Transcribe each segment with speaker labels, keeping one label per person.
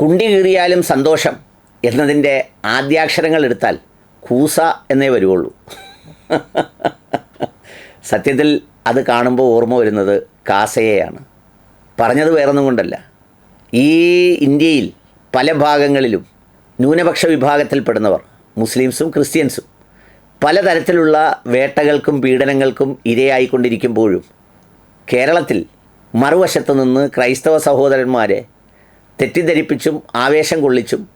Speaker 1: കുണ്ടി കീറിയാലും സന്തോഷം എന്നതിന്റെ ആദ്യാക്ഷരങ്ങൾ എടുത്താൽ കൂസ എന്നേ വരുവുള്ളൂ. സത്യത്തിൽ അത് കാണുമ്പോൾ ഓർമ്മ വരുന്നത് കാസയെയാണ്. പറഞ്ഞത് വേറൊന്നും കൊണ്ടല്ല. ഈ ഇന്ത്യയിൽ പല ഭാഗങ്ങളിലും ന്യൂനപക്ഷ വിഭാഗത്തിൽപ്പെടുന്നവർ മുസ്ലിംസും ക്രിസ്ത്യൻസും പലതരത്തിലുള്ള വേട്ടകൾക്കും പീഡനങ്ങൾക്കും ഇരയായിക്കൊണ്ടിരിക്കുമ്പോഴും കേരളത്തിൽ മറുവശത്തു നിന്ന് ക്രൈസ്തവ സഹോദരന്മാരെ തെറ്റിദ്ധരിപ്പിച്ചും ആവേശം കൊള്ളിച്ചും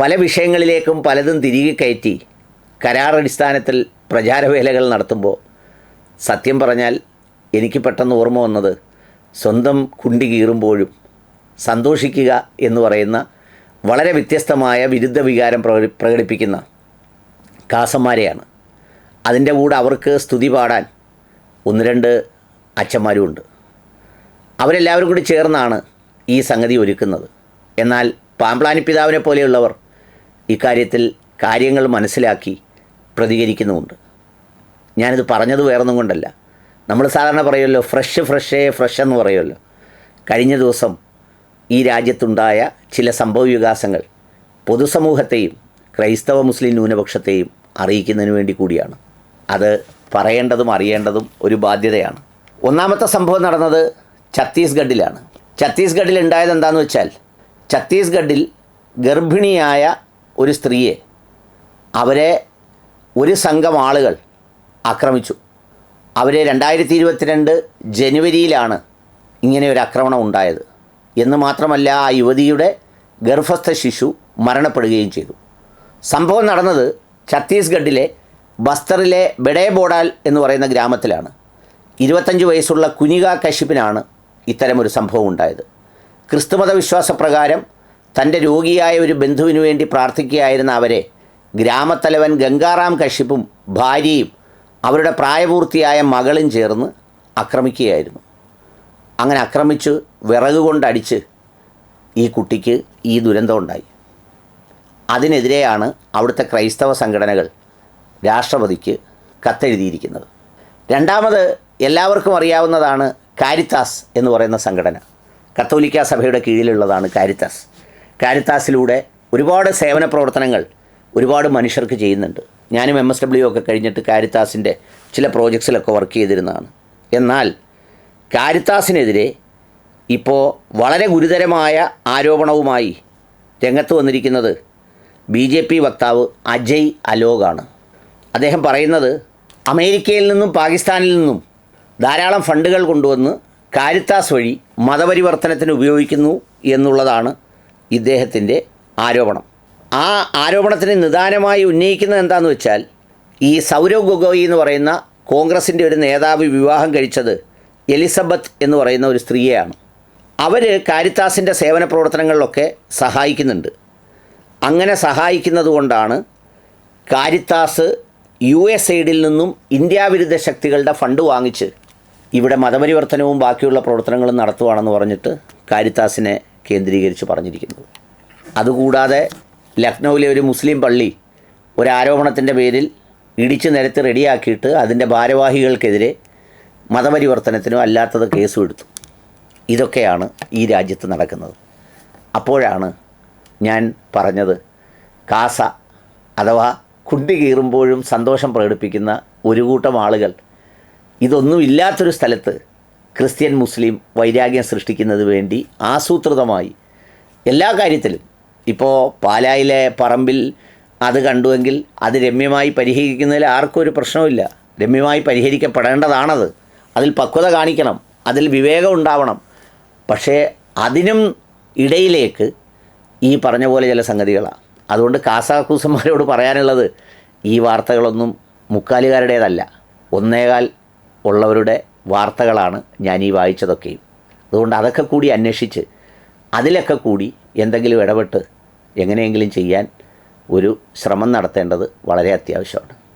Speaker 1: പല വിഷയങ്ങളിലേക്കും പലതും തിരികെ കയറ്റി കരാറടിസ്ഥാനത്തിൽ പ്രചാരവേലകൾ നടത്തുമ്പോൾ സത്യം പറഞ്ഞാൽ എനിക്ക് പെട്ടെന്ന് ഓർമ്മ വന്നത് സ്വന്തം കുണ്ടി കീറുമ്പോഴും സന്തോഷിക്കുക എന്ന് പറയുന്ന വളരെ വ്യത്യസ്തമായ വിരുദ്ധ വികാരം പ്രകടി പ്രകടിപ്പിക്കുന്ന കാസന്മാരെയാണ്. അതിന്റെ കൂടെ അവർക്ക് സ്തുതി പാടാൻ ഒന്ന് രണ്ട് അച്ഛന്മാരുമുണ്ട്. അവരെല്ലാവരും കൂടി ചേർന്നാണ് ഈ സംഗതി ഒരുക്കുന്നത്. എന്നാൽ പാമ്പ്ലാനി പിതാവിനെ പോലെയുള്ളവർ ഇക്കാര്യത്തിൽ കാര്യങ്ങൾ മനസ്സിലാക്കി പ്രതികരിക്കുന്നുമുണ്ട്. ഞാനിത് പറഞ്ഞത് വേറൊന്നും കൊണ്ടല്ല. നമ്മൾ സാധാരണ പറയുമല്ലോ ഫ്രഷ് ഫ്രഷേ ഫ്രഷ് എന്ന് പറയുമല്ലോ. കഴിഞ്ഞ ദിവസം ഈ രാജ്യത്തുണ്ടായ ചില സംഭവ വികാസങ്ങൾ പൊതുസമൂഹത്തെയും ക്രൈസ്തവ മുസ്ലിം ന്യൂനപക്ഷത്തെയും അറിയിക്കുന്നതിന് വേണ്ടി കൂടിയാണ്. അത് പറയേണ്ടതും അറിയേണ്ടതും ഒരു ബാധ്യതയാണ്. ഒന്നാമത്തെ സംഭവം നടന്നത് ഛത്തീസ്ഗഡിലാണ്. ഛത്തീസ്ഗഡിൽ ഉണ്ടായത് എന്താണെന്ന് വെച്ചാൽ ഛത്തീസ്ഗഡിൽ ഗർഭിണിയായ ഒരു സ്ത്രീയെ അവരെ ഒരു സംഘം ആളുകൾ ആക്രമിച്ചു. അവരെ രണ്ടായിരത്തി ഇരുപത്തിരണ്ട് ജനുവരിയിലാണ് ഇങ്ങനെ ഒരു ആക്രമണം ഉണ്ടായത്. എന്ന് മാത്രമല്ല ആ യുവതിയുടെ ഗർഭസ്ഥ ശിശു മരണപ്പെടുകയും ചെയ്തു. സംഭവം നടന്നത് ഛത്തീസ്ഗഡിലെ ബസ്തറിലെ ബെഡേബോഡാൽ എന്ന് പറയുന്ന ഗ്രാമത്തിലാണ്. ഇരുപത്തഞ്ച് വയസ്സുള്ള കുനിക കശിപ്പിനാണ് ഇത്തരമൊരു സംഭവം ഉണ്ടായത്. ക്രിസ്തുമത വിശ്വാസപ്രകാരം തന്റെ രോഗിയായ ഒരു ബന്ധുവിന് വേണ്ടി പ്രാർത്ഥിക്കുകയായിരുന്ന അവരെ ഗ്രാമത്തലവൻ ഗംഗാറാം കശിപ്പും ഭാര്യയും അവരുടെ പ്രായപൂർത്തിയായ മകളും ചേർന്ന് ആക്രമിക്കുകയായിരുന്നു. അങ്ങനെ ആക്രമിച്ച് വിറക് കൊണ്ടടിച്ച് ഈ കുട്ടിക്ക് ഈ ദുരന്തം ഉണ്ടായി. അതിനെതിരെയാണ് അവിടുത്തെ ക്രൈസ്തവ സംഘടനകൾ രാഷ്ട്രപതിക്ക് കത്തെഴുതിയിരിക്കുന്നത്. രണ്ടാമത് എല്ലാവർക്കും അറിയാവുന്നതാണ് കാരിത്താസ് എന്ന് പറയുന്ന സംഘടന. കത്തോലിക്ക സഭയുടെ കീഴിലുള്ളതാണ് കാരിത്താസ്. കാരിത്താസിലൂടെ ഒരുപാട് സേവന പ്രവർത്തനങ്ങൾ ഒരുപാട് മനുഷ്യർക്ക് ചെയ്യുന്നുണ്ട്. ഞാനും എം എസ് ഡബ്ല്യു ഒക്കെ കഴിഞ്ഞിട്ട് കാരിത്താസിന്റെ ചില പ്രോജക്ട്സിലൊക്കെ വർക്ക് ചെയ്തിരുന്നതാണ്. എന്നാൽ കാരിത്താസിനെതിരെ ഇപ്പോൾ വളരെ ഗുരുതരമായ ആരോപണവുമായി രംഗത്ത് വന്നിരിക്കുന്നത് ബി ജെ പി വക്താവ് അജയ് അലോകാണ് അദ്ദേഹം പറയുന്നത് അമേരിക്കയിൽ നിന്നും പാകിസ്ഥാനിൽ നിന്നും ധാരാളം ഫണ്ടുകൾ കൊണ്ടുവന്ന് കാരിത്താസ് വഴി മതപരിവർത്തനത്തിന് ഉപയോഗിക്കുന്നു എന്നുള്ളതാണ് ഇദ്ദേഹത്തിന്റെ ആരോപണം. ആ ആരോപണത്തിന് നിദാനമായി ഉന്നയിക്കുന്നത് എന്താണെന്ന് വെച്ചാൽ ഈ സൗരവ് ഗൊഗോയി എന്ന് പറയുന്ന കോൺഗ്രസിന്റെ ഒരു നേതാവ് വിവാഹം കഴിച്ചത് എലിസബത്ത് എന്ന് പറയുന്ന ഒരു സ്ത്രീയാണ് അവർ കാരിത്താസിന്റെ സേവന പ്രവർത്തനങ്ങളിലൊക്കെ സഹായിക്കുന്നുണ്ട്. അങ്ങനെ സഹായിക്കുന്നത് കൊണ്ടാണ് കാരിത്താസ് യു എസ് എയ്ഡിൽ നിന്നും ഇന്ത്യാവിരുദ്ധ ശക്തികളുടെ ഫണ്ട് വാങ്ങിച്ച് ഇവിടെ മതപരിവർത്തനവും ബാക്കിയുള്ള പ്രവർത്തനങ്ങളും നടത്തുവാണെന്ന് പറഞ്ഞിട്ട് കാരിത്താസിനെ കേന്ദ്രീകരിച്ച് പറഞ്ഞിരിക്കുന്നത് അതുകൂടാതെ ലക്നൗവിലെ ഒരു മുസ്ലിം പള്ളി ഒരാരോപണത്തിന്റെ പേരിൽ ഇടിച്ചു നിരത്തി റെഡിയാക്കിയിട്ട് അതിന്റെ ഭാരവാഹികൾക്കെതിരെ മതപരിവർത്തനത്തിനോ അല്ലാത്തത് കേസും എടുത്തു. ഇതൊക്കെയാണ് ഈ രാജ്യത്ത് നടക്കുന്നത്. അപ്പോഴാണ് ഞാൻ പറഞ്ഞത് കാസ അഥവാ കുണ്ടി കീറുമ്പോഴും സന്തോഷം പ്രകടിപ്പിക്കുന്ന ഒരു കൂട്ടം ആളുകൾ ഇതൊന്നും ഇല്ലാത്തൊരു സ്ഥലത്ത് ക്രിസ്ത്യൻ മുസ്ലിം വൈരാഗ്യം സൃഷ്ടിക്കുന്നത് വേണ്ടി ആസൂത്രിതമായി എല്ലാ കാര്യത്തിലും. ഇപ്പോൾ പാലായിലെ പറമ്പിൽ അത് കണ്ടുവെങ്കിൽ അത് രമ്യമായി പരിഹരിക്കുന്നതിൽ ആർക്കും ഒരു പ്രശ്നവുമില്ല. രമ്യമായി പരിഹരിക്കപ്പെടേണ്ടതാണത്. അതിൽ പക്വത കാണിക്കണം. അതിൽ വിവേകം ഉണ്ടാവണം. പക്ഷേ അതിനും ഇടയിലേക്ക് ഈ പറഞ്ഞ പോലെ ചില സംഗതികളാണ് അതുകൊണ്ട് കാസാക്കൂസന്മാരോട് പറയാനുള്ളത് ഈ വാർത്തകളൊന്നും മുക്കാലുകാരുടേതല്ല. ഒന്നേകാൽ ഉള്ളവരുടെ വാർത്തകളാണ് ഞാൻ ഈ വായിച്ചതൊക്കെയും. അതുകൊണ്ട് അതൊക്കെ കൂടി അന്വേഷിച്ച് അതിലൊക്കെ കൂടി എന്തെങ്കിലും ഇടപെട്ട് എങ്ങനെയെങ്കിലും ചെയ്യാൻ ഒരു ശ്രമം നടത്തേണ്ടത് വളരെ അത്യാവശ്യമാണ്.